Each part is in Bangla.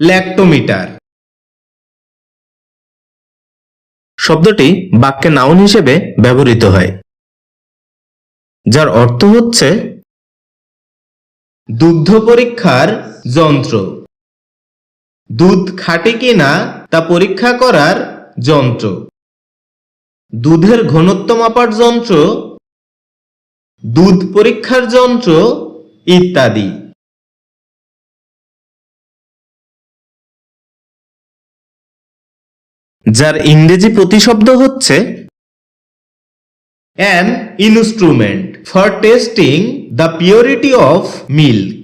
ল্যাক্টোমিটার। শব্দটি বাক্যে নাউন হিসেবে ব্যবহৃত হয়, যার অর্থ হচ্ছে দুগ্ধ পরীক্ষার যন্ত্র। দুধ খাঁটি কিনা তা পরীক্ষা করার যন্ত্র। দুধের ঘনত্ব মাপার যন্ত্র, দুধ পরীক্ষার যন্ত্র ইত্যাদি। যার ইংরেজি প্রতিশব্দ হচ্ছে an instrument for testing the purity of milk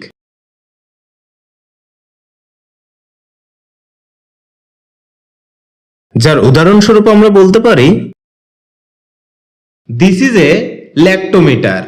যার উদাহরণস্বরূপ আমরা বলতে পারি দিস ইজ এ ল্যাক্টোমিটার